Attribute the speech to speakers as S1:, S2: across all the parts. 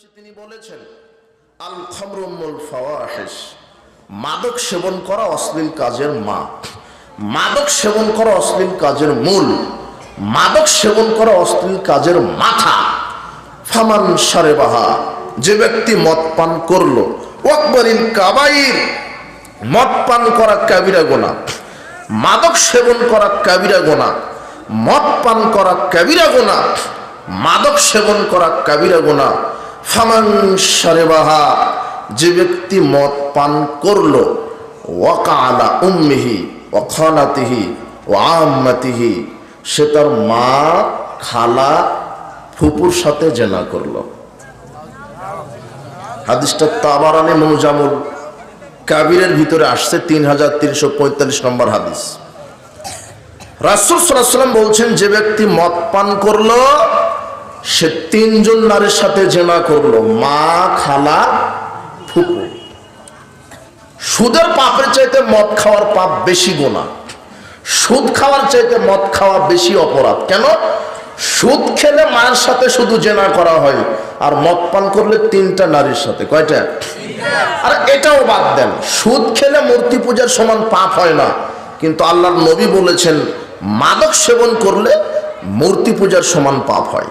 S1: করেছি তিনি বলেছেন, আল খামরুল ফাওয়াহিশ। মাদক সেবন করা অশ্লীল কাজের মা। মাদক সেবন করা অশ্লীল কাজের মূল। মাদক সেবন করা অশ্লীল কাজের মাথা। ফামান সারে বাহা যে ব্যক্তি মদ পান করল। ওয়াকবরিল কাবাইর, মদ পান করা কাবিরা গোনা। মাদক সেবন করা কাবিরা গোনা। মদ পান করা কাবিরা গোনা। মাদক সেবন করা কাবিরা গোনা। ফামান সারেবাহা যে ব্যক্তি মদ পান করল ওয়াকা আলা উম্মিহি ওখানাতিহি ও আম্মাতিহি সে তার মা খালা ফুপুর সাথে জেনা করল। হাদিসটা তাবারানি মনুজামুল কাবিরের ভিতরে আসছে তিন হাজার তিনশো পঁয়তাল্লিশ নম্বর হাদিস। রাসুল সাল্লাম বলছেন, যে ব্যক্তি মদ পান করল সে তিনজন নারীর সাথে জেনা করল, মা, খালা, ফুপু। সুদের পাপের চাইতে মদ খাওয়ার পাপ বেশি গোনা। সুদ খাওয়ার চাইতে মদ খাওয়া বেশি অপরাধ। কেন? সুদ খেলে মায়ের সাথে শুধু জেনা করা হয়, আর মদ পান করলে তিনটা নারীর সাথে। কয়টা? আর এটাও বাদ দেন। সুদ খেলে মূর্তি পূজার সমান পাপ হয় না। কিন্তু আল্লাহর নবী বলেছেন, মাদক সেবন করলে মূর্তি পূজার সমান পাপ হয়।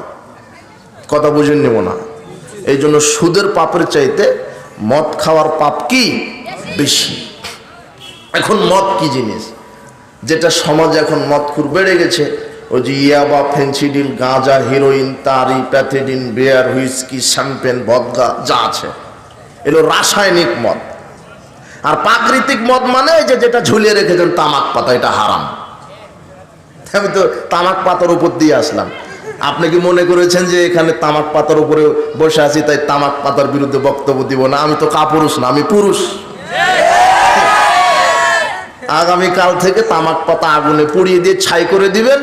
S1: কথা বুঝে নেব না। এই জন্য সুদের পাপের চাইতে মদ খাওয়ার পাপ কি? বেশি। এখন মদ কি জিনিস? যেটা সমাজে এখন মদ মদখুর বেড়ে গেছে। ওই যে ইয়াবা ফেন্সিডিল গাঁজা, হিরোইন, তারি, pethidine, beer, whisky, champagne, vodka, যা আছে। এগুলো রাসায়নিক মদ। আর প্রাকৃতিক মদ মানে যে যেটা ঝুলিয়ে রেখেছেন তামাক পাতা, এটা হারাম। আমি তো তামাক পাতার উপর দিয়ে আসলাম। আপনি কি মনে করেছেন যে এখানে তামাক পাতার উপরে বসে আছি, তাই তামাক পাতার বিরুদ্ধে বক্তব্য দিব না? আমি তো কাপুরুষ না, আমি পুরুষ। আগামী কাল থেকে তামাক পাতা আগুনে পুড়িয়ে দিয়ে ছাই করে দিবেন,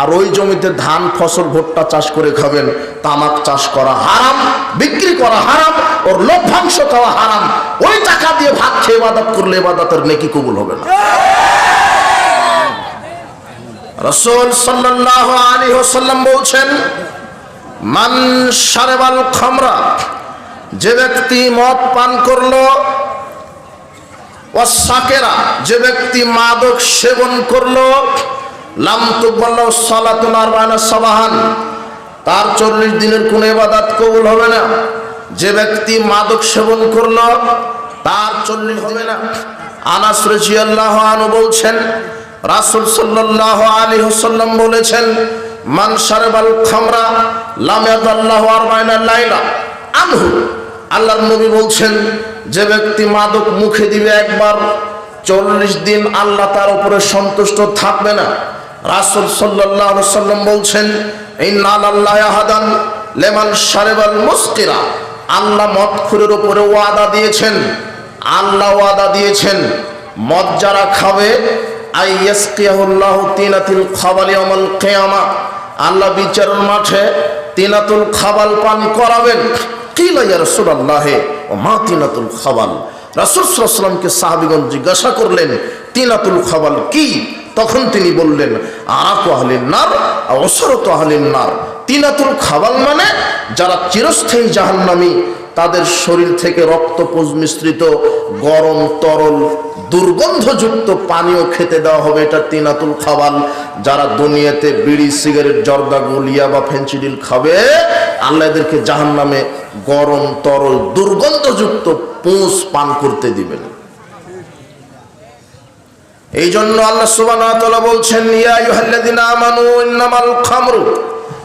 S1: আর ওই জমিতে ধান, ফসল, ভুট্টা চাষ করে খাবেন। তামাক চাষ করা হারাম, বিক্রি করা হারাম, ওর লভ্যাংশ খাওয়া হারাম। ওই টাকা দিয়ে ভাত খেয়ে ইবাদত করলে বাদাতের নেকি কবুল হবে না। রসুল সাল্লাল্লাহু আলাইহি ওয়াসাল্লাম বলছেন, মান শারবাল খামরা, যে ব্যক্তি মদ পান করল সাকেরা, যে ব্যক্তি মাদক সেবন করল, লাম তুকবাল্লাহ সালাতুন আরবানা সাবাহান, তার চল্লিশ দিনের কোন ইবাদত কবুল হবে না। যে ব্যক্তি মাদক সেবন করল, তার চল্লিশ হবে না আনাস রাদিয়াল্লাহু আনহু বলছেন রাসূল সাল্লাল্লাহু আলাইহি ওয়াসাল্লাম বলেছেন, মান শারবাল খামরা লাম ইয়াদাল্লাহু আরবাইনা লাইলা আনহু। আল্লাহর নবী বলছেন, যে ব্যক্তি মাদক মুখে দিবে একবার, চল্লিশ দিন আল্লাহ তার উপরে সন্তুষ্ট থাকবে না। রাসুল সাল্লাহ সাল্লাম বলছেন এই নাল আল্লাহ আহাদান লেমান সারেবাল মুস্কিরা। আল্লাহ মদখুরের উপরে ওয়াদা দিয়েছেন। আল্লাহ ওয়াদা দিয়েছেন, মদ যারা খাবে আই ইয়াসকিয়াহুল্লাহ তিনাতিল খাবালি আমল কেয়ামা। আল্লাহ বিচারের মাঠে তিনাতুল খাবাল পান করাবেন। কিলাইয়া রসুল্লাহে ও মা তিনাতুল খাবাল। রাসুলসাল্লামকে সাহাবিগঞ্জ জিজ্ঞাসা করলেন, তিনাতুল খাবাল কি? তখন তিনি বললেন, আরাক আহলিন নার অসরত আহলিন নার। তিনাতুল খাবাল মানে যারা চিরস্থায়ী জাহান্নামী, তাদের শরীর থেকে রক্তপুজ মিশ্রিত, গরম তরল দুর্গন্ধযুক্ত পানীয় খেতে দেওয়া হবে, এটা তিনাতুল খাবাল যারা দুনিয়াতে বিড়ি, সিগারেট, জর্দা, গুলিয়া বা ফেন্সিডিল খাবে, আল্লাহ এদেরকে জাহান নামে গরম, তরল, দুর্গন্ধযুক্ত পুঁস পান করতে দিবেন। এই জন্য আল্লাহ সুবহানাহু বলছেন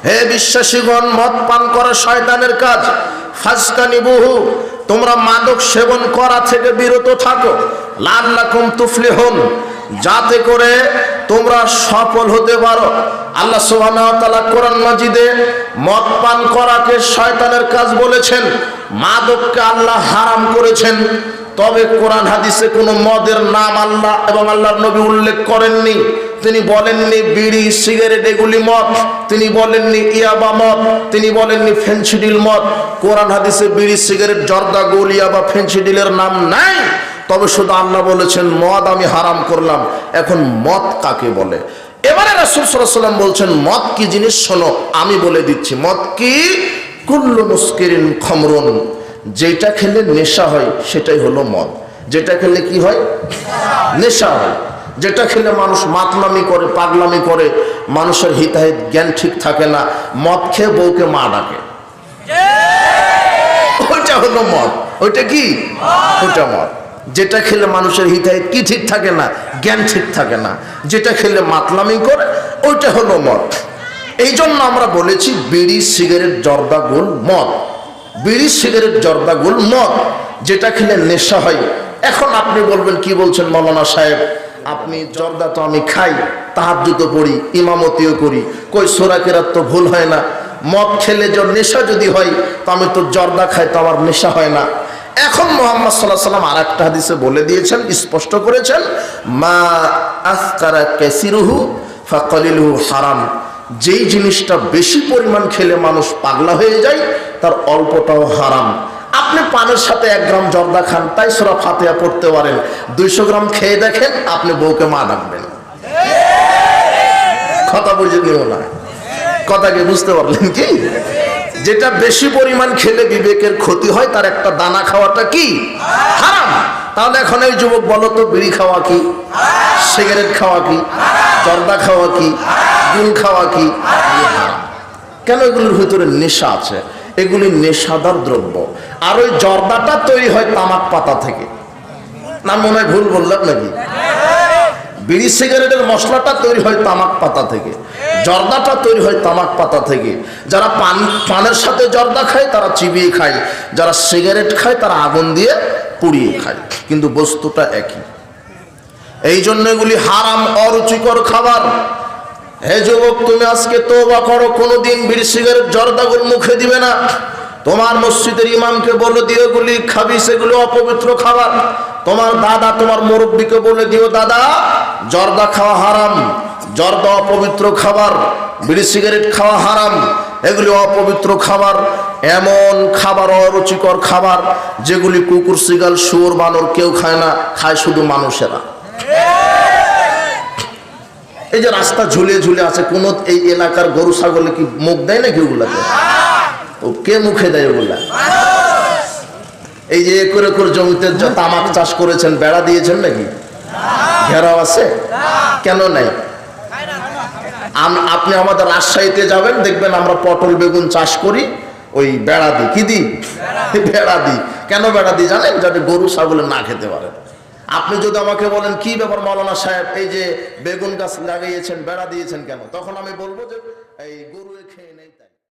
S1: হে বিশ্বাসীগণ, মদ পান করা শয়তানের কাজ। ফাসকানিবুহু তোমরা মাদক সেবন করা থেকে বিরত থাকো। লাল্লাকুম তুফলিহুন। যাতে করে তোমরা সফল হতে পারো। আল্লাহ তাআলা কোরআন মাজিদে মদ পান করাকে শয়তানের কাজ বলেছেন। মাদককে আল্লাহ হারাম করেছেন। তবে কোরআন হাদিসে কোনো মদের নাম আল্লাহ এবং আল্লাহর নবী উল্লেখ করেননি। তিনি বলেননি বিড়ি, সিগারেট, এগুলি মদ। তিনি বলেননি ইয়াবা মদ। তিনি বলেননি ফেন্সিডিল মদ। কোরআন হাদিসে বিড়ি, সিগারেট, জর্দা গোল ইয়াবা ফেন্সিডিলের নাম নাই। তবে শুধু আল্লাহ বলেছেন, মদ আমি হারাম করলাম। এখন মদ কাকে বলে? এবারে রাসুল সাল্লাম বলছেন, মদ কি জিনিস? শোনো, আমি বলে দিচ্ছি, মদ কি? কুল্লু মুস্কিরিন খমরুন। যেটা খেলে নেশা হয়, সেটাই হলো মদ। যেটা খেলে কি হয়? নেশা হয়। যেটা খেলে মানুষ মাতলামি করে, পাগলামি করে, মানুষের হিতাহিত জ্ঞান ঠিক থাকে না, মদ খেয়ে বউকে মা ডাকে। ওইটা হলো মদ। ওইটা কি? ওইটা মদ। যেটা খেলে মানুষের হিতাহিত কি ঠিক থাকে না, জ্ঞান ঠিক থাকে না, যেটা খেলে মাতলামি করে, ওইটা হলো মদ। এই জন্য আমরা বলেছি, বিড়ি, সিগারেট, জর্দা গোল মদ। বিড়ি সিগারেট জর্দা গোল মদ যেটা খেলে নেশা হয়। এখন আপনি বলবেন, কি বলছেন মৌলানা সাহেব? আপনি জর্দা তো আমি খাই, তাহাজ্জুদ পড়ি, ইমামতিও করি। কই সোরাকেরাত তো ভুল হয় না। মদ খেলে যে নেশা যদি হয়, তো আমি তো জর্দা খাই, তো আমার নেশা হয় না। এখন মোহাম্মদ সাল্লাহ সাল্লাম আর একটা হাদিসে বলে দিয়েছেন, স্পষ্ট করেছেন, মা আসকারা কেসিরুহু ফাকলিলুহু হারাম। যেই জিনিসটা বেশি পরিমাণ খেলে মানুষ পাগলা হয়ে যায়, তার অল্পটাও হারাম। আপনি পানের সাথে এক গ্রাম জর্দা খান, তাই সোরা ফাতেহা পড়তে পারেন। দুইশো গ্রাম খেয়ে দেখেন, আপনি বউকে মা ডাকবেন। কথা বুঝে নিও না। কথাকে বুঝতে পারলেন কি? যেটা বেশি পরিমাণ খেলে বিবেকের ক্ষতি হয়, তার একটা দানা খাওয়াটা কি? হারাম। তাহলে এখন এই যুবক বলো তো, বিড়ি খাওয়া কি? সিগারেট খাওয়া কি? জর্দা খাওয়া কি? গুল খাওয়া কি? কেন এগুলোর ভিতরে নেশা আছে? এগুলি নেশাদার দ্রব্য। আর ওই জর্দাটা তৈরি হয় তামাক পাতা থেকে। না, মনে হয় ভুল বললাম নাকি? বিড়ি, সিগারেটের মশলাটা তৈরি হয় তামাক পাতা থেকে। জর্দাটা তৈরি হয় তামাক পাতা থেকে। যারা পান, পানের সাথে জর্দা খায়, তারা চিবিয়ে খায়। যারা সিগারেট খায়, তারা আগুন দিয়ে পুড়িয়ে খায়। কিন্তু বস্তুটা একই। এই জন্য এগুলি হারাম, অরুচিকর খাবার। হে যুবক, তুমি আজকে তোবা করো, কোনোদিন বিড়ি সিগারেট জর্দাগুলো মুখে দিবে না। তোমার মসজিদের ইমামকে বলে দিও গুলি খাবি, সেগুলো অপবিত্র খাবার। তোমার দাদা, তোমার মুরব্বীকে বলে দিও, দাদা, জর্দা খাওয়া হারাম, জর্দা অপবিত্র খাবার বিড়ি সিগারেট খাওয়া হারাম, এগুলি অপবিত্র খাবার, এমন খাবার, অরুচিকর খাবার, যেগুলি কুকুর, সিগাল, শুয়োর, বানর কেউ খায় না, খায় শুধু মানুষেরা। এই যে রাস্তা ঝুলে ঝুলে আছে, কোন এই এলাকার গরু, ছাগলে কি মুখ দেয় নাকি ওগুলাকে ও কে মুখে দেয় ওগুলা? এই যে করে করে জমিতে তামাক চাষ করেছেন, বেড়া দিয়েছেন নাকি? ঘেরাও আছে? কেন নাই? আপনি আমাদের রাজশাহীতে যাবেন, দেখবেন আমরা পটল বেগুন চাষ করি, ওই বেড়া দিই। কি দিই? বেড়া দিই। কেন বেড়া দিই জানেন? যাতে গরু, ছাগলে না খেতে পারে। আপনি যদি আমাকে বলেন, কি ব্যাপার মৌলানা সাহেব? এই যে বেগুন গাছ লাগিয়েছেন, বেড়া দিয়েছেন কেন? তখন আমি বলব যে, এই গরু খেয়ে